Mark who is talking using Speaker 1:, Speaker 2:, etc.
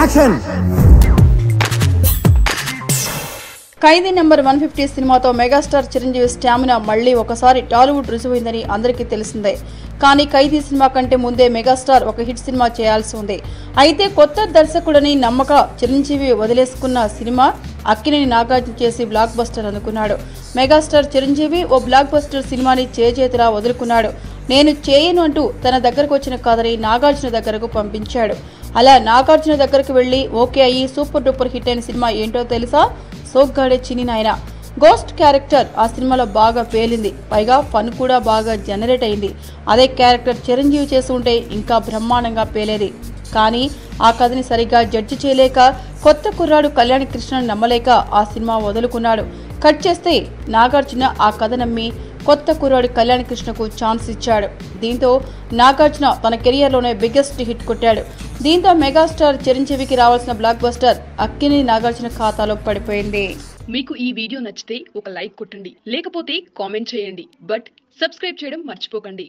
Speaker 1: Action
Speaker 2: Khaidi number one fifty సినిమాతో megastar Chiranjeevi stamina మళ్ళీ ఒకసారి టాలీవుడ్ రుజువైందని అందరికీ తెలిసిందే. కానీ ఖైదీ సినిమా కంటే ముందే మెగాస్టార్ ఒక హిట్ సినిమా చేయాల్సి ఉంది. అయితే కొత్త దర్శకుడని నమ్మక చిరంజీవి వదిలేసుకున్న సినిమా అక్కినేని నాగార్జున చేసి బ్లాక్ బస్టర్ అనుకున్నాడు. మెగాస్టార్ చిరంజీవి ఓ బ్లాక్ బస్టర్ సినిమాని చేజేతిలా వదులుకున్నాడు. నేను చేయను అంటూ తన దగ్గరకు వచ్చిన కథని నాగార్జున దగ్గరకు పంపించాడు. అలా నాగార్జున దగ్గరకు వెళ్ళి ఓకే అయ్యి సూపర్ డూపర్ హిట్ అయిన సినిమా ఏంటో తెలుసా? సోగ్గాడే చిని నాయన. గోస్ట్ క్యారెక్టర్ ఆ సినిమాలో బాగా పేలింది. పైగా ఫన్ కూడా బాగా జనరేట్ అయింది. అదే క్యారెక్టర్ చిరంజీవి చేసి ఉంటే ఇంకా బ్రహ్మాండంగా పేలేది. కానీ ఆ కథని సరిగ్గా జడ్జి చేయలేక కొత్త కుర్రాడు కళ్యాణి కృష్ణను నమ్మలేక ఆ సినిమా వదులుకున్నాడు. కట్ చేస్తే నాగార్జున ఆ కథ నమ్మి కొత్త కుర్రాడు కళ్యాణ్ కృష్ణకు ఛాన్స్ ఇచ్చాడు. దీంతో నాగార్జున తన కెరియర్లోనే బిగ్గెస్ట్ హిట్ కొట్టాడు. దీంతో మెగాస్టార్ చిరంజీవికి రావాల్సిన బ్లాక్ బస్టర్ అక్కిని నాగార్జున ఖాతాలో పడిపోయింది.
Speaker 3: మీకు ఈ వీడియో నచ్చితే ఒక లైక్ కొట్టండి లేకపోతే కామెంట్ చేయండి బట్ సబ్స్క్రైబ్ చేయడం మర్చిపోకండి.